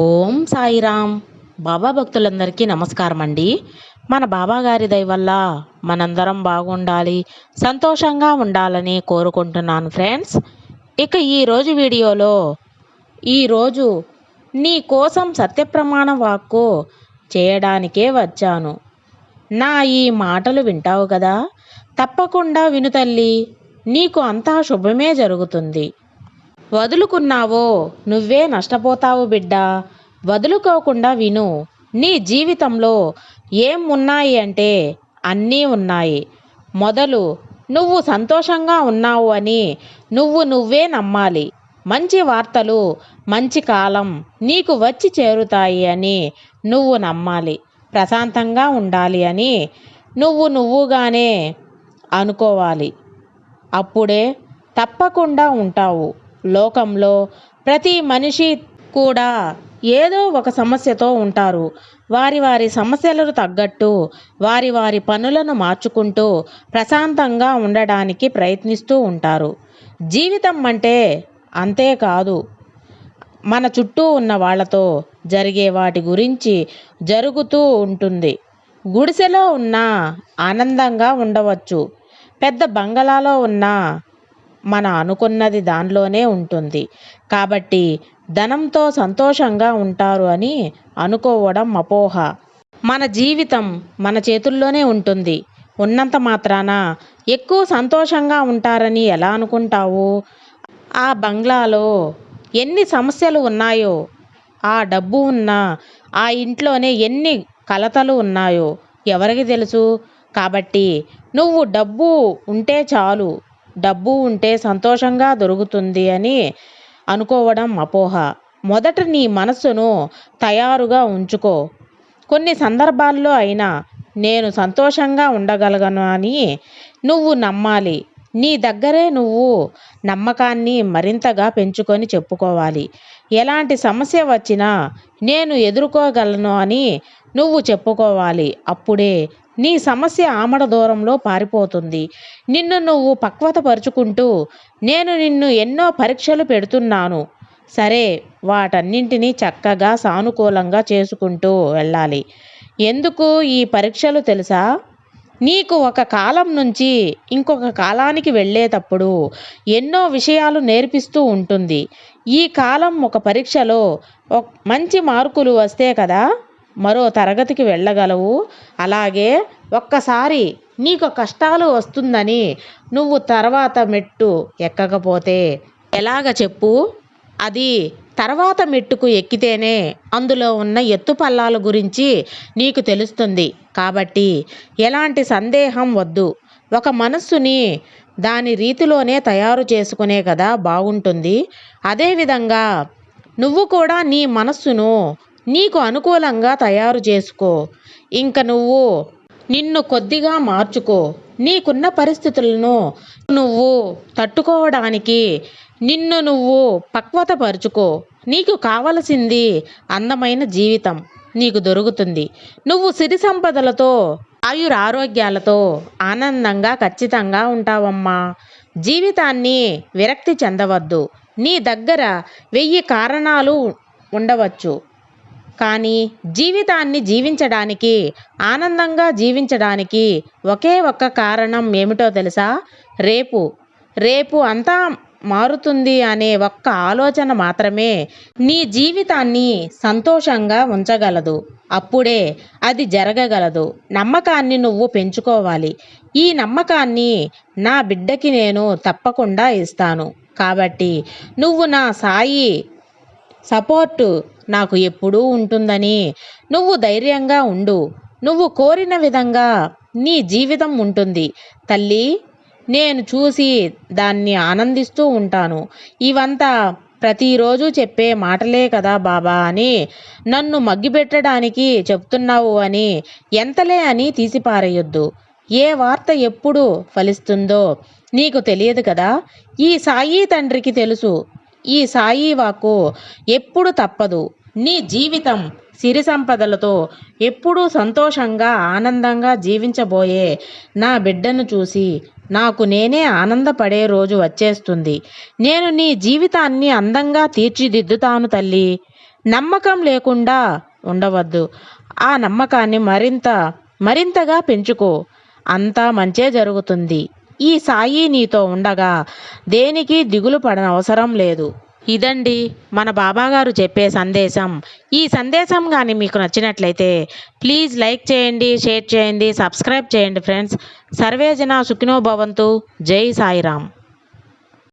ఓం సాయిరామ్ బాబా భక్తులందరికీ నమస్కారం అండి మన బాబా గారి దయ వల్ల మనందరం బాగుండాలి సంతోషంగా ఉండాలని కోరుకుంటున్నాను ఫ్రెండ్స్. ఇక ఈరోజు వీడియోలో ఈరోజు నీ కోసం సత్యప్రమాణ వాక్కు చేయడానికే వచ్చాను. నా ఈ మాటలు వింటావు కదా? తప్పకుండా విను తల్లి నీకు అంతా శుభమే జరుగుతుంది. వదులుకున్నావో నువ్వే నష్టపోతావు బిడ్డా. వదులుకోకుండా విను. నీ జీవితంలో ఏం ఉన్నాయి అంటే అన్నీ ఉన్నాయి. మొదలు నువ్వు సంతోషంగా ఉన్నావు అని నువ్వు నువ్వే నమ్మాలి. మంచి వార్తలు మంచి కాలం నీకు వచ్చి చేరుతాయి అని నువ్వు నమ్మాలి. ప్రశాంతంగా ఉండాలి అని నువ్వు నువ్వుగానే అనుకోవాలి. అప్పుడే తప్పకుండా ఉంటావు. లోకంలో ప్రతి మనిషి కూడా ఏదో ఒక సమస్యతో ఉంటారు. వారి వారి సమస్యలకు తగ్గట్టు వారి వారి పనులను మార్చుకుంటూ ప్రశాంతంగా ఉండడానికి ప్రయత్నిస్తూ ఉంటారు. జీవితం అంటే అంతేకాదు మన చుట్టూ ఉన్న వాళ్ళతో జరిగే వాటి గురించి జరుగుతూ ఉంటుంది. గుడిసెలో ఉన్న ఆనందంగా ఉండవచ్చు. పెద్ద బంగళాలో ఉన్న మన అనుకున్నది దానిలోనే ఉంటుంది. కాబట్టి ధనంతో సంతోషంగా ఉంటారు అని అనుకోవడం అపోహ. మన జీవితం మన చేతుల్లోనే ఉంటుంది. ఉన్నంత మాత్రాన ఎక్కువ సంతోషంగా ఉంటారని ఎలా అనుకుంటావు? ఆ బంగ్లాలో ఎన్ని సమస్యలు ఉన్నాయో ఆ డబ్బు ఉన్నా ఆ ఇంట్లోనే ఎన్ని కలతలు ఉన్నాయో ఎవరికి తెలుసు? కాబట్టి నువ్వు డబ్బు ఉంటే చాలు. డబ్బు ఉంటే సంతోషంగా దొరుకుతుంది అని అనుకోవడం అపోహ. మొదట నీ మనస్సును తయారుగా ఉంచుకో. కొన్ని సందర్భాల్లో అయినా నేను సంతోషంగా ఉండగలగను అని నువ్వు నమ్మాలి. నీ దగ్గరే నువ్వు నమ్మకాన్ని మరింతగా పెంచుకొని చెప్పుకోవాలి. ఎలాంటి సమస్య వచ్చినా నేను ఎదుర్కోగలను అని నువ్వు చెప్పుకోవాలి. అప్పుడే నీ సమస్య ఆమడ దూరంలో పారిపోతుంది. నిన్ను నువ్వు పక్వతపరుచుకుంటూ నేను నిన్ను ఎన్నో పరీక్షలు పెడుతున్నాను. సరే వాటన్నింటినీ చక్కగా సానుకూలంగా చేసుకుంటూ వెళ్ళాలి. ఎందుకు ఈ పరీక్షలు తెలుసా? నీకు ఒక కాలం నుంచి ఇంకొక కాలానికి వెళ్ళేటప్పుడు ఎన్నో విషయాలు నేర్పిస్తూ ఉంటుంది. ఈ కాలం ఒక పరీక్షలో మంచి మార్కులు వస్తే కదా? మరో తరగతికి వెళ్ళగలవు. అలాగే ఒక్కసారి నీకు కష్టాలు వస్తుందని నువ్వు తర్వాత మెట్టు ఎక్కకపోతే ఎలాగ చెప్పు? అది తర్వాత మెట్టుకు ఎక్కితేనే అందులో ఉన్న ఎత్తుపల్లాల గురించి నీకు తెలుస్తుంది. కాబట్టి ఎలాంటి సందేహం వద్దు. ఒక మనస్సుని దాని రీతిలోనే తయారు చేసుకునే కదా బాగుంటుంది అదేవిధంగా నువ్వు కూడా నీ మనస్సును నీకు అనుకూలంగా తయారు చేసుకో. ఇంక నువ్వు నిన్ను కొద్దిగా మార్చుకో. నీకున్న పరిస్థితులను నువ్వు తట్టుకోవడానికి నిన్ను నువ్వు పక్వతపరుచుకో. నీకు కావలసింది అందమైన జీవితం నీకు దొరుకుతుంది. నువ్వు సిరి సంపదలతో ఆయురారోగ్యాలతో ఆనందంగా ఖచ్చితంగా ఉంటావమ్మా. జీవితాన్ని విరక్తి చెందవద్దు. నీ దగ్గర వెయ్యి కారణాలు ఉండవచ్చు. కానీ జీవితాన్ని జీవించడానికి ఆనందంగా జీవించడానికి ఒకే ఒక్క కారణం ఏమిటో తెలుసా? రేపు. రేపు అంతా మారుతుంది అనే ఒక్క ఆలోచన మాత్రమే నీ జీవితాన్ని సంతోషంగా ఉంచగలదు. అప్పుడే అది జరగగలదు. నమ్మకాన్ని నువ్వు పెంచుకోవాలి. ఈ నమ్మకాన్ని నా బిడ్డకి నేను తప్పకుండా ఇస్తాను. కాబట్టి నువ్వు నా సాయి సపోర్టు నాకు ఎప్పుడూ ఉంటుందని. నువ్వు ధైర్యంగా ఉండు. నువ్వు కోరిన విధంగా నీ జీవితం ఉంటుంది. తల్లి నేను చూసి దాన్ని ఆనందిస్తూ ఉంటాను. ఇవంతా ప్రతిరోజు చెప్పే మాటలే కదా బాబా అని నన్ను మగ్గిపెట్టడానికి చెప్తున్నావు అని ఎంతలే అని తీసిపారేయొద్దు. ఏ వార్త ఎప్పుడు ఫలిస్తుందో నీకు తెలియదు కదా? ఈ సాయి తండ్రికి తెలుసు. ఈ సాయి వాకు ఎప్పుడు తప్పదు. నీ జీవితం సిరి సంపదలతో ఎప్పుడూ సంతోషంగా ఆనందంగా జీవించబోయే నా బిడ్డను చూసి నాకు నేనే ఆనందపడే రోజు వచ్చేస్తుంది. నేను నీ జీవితాన్ని అందంగా తీర్చిదిద్దుతాను తల్లి. నమ్మకం లేకుండా ఉండవద్దు. ఆ నమ్మకాన్ని మరింత మరింతగా పెంచుకో. అంతా మంచే జరుగుతుంది. ఈ సాయి నీతో ఉండగా దేనికి దిగులు పడనవసరం లేదు. ఇదండి మన బాబాగారు చెప్పే సందేశం. ఈ సందేశం కానీ మీకు నచ్చినట్లయితే ప్లీజ్ లైక్ చేయండి షేర్ చేయండి సబ్స్క్రైబ్ చేయండి ఫ్రెండ్స్. సర్వేజన సుఖినో భవంతు. జై సాయిరామ్.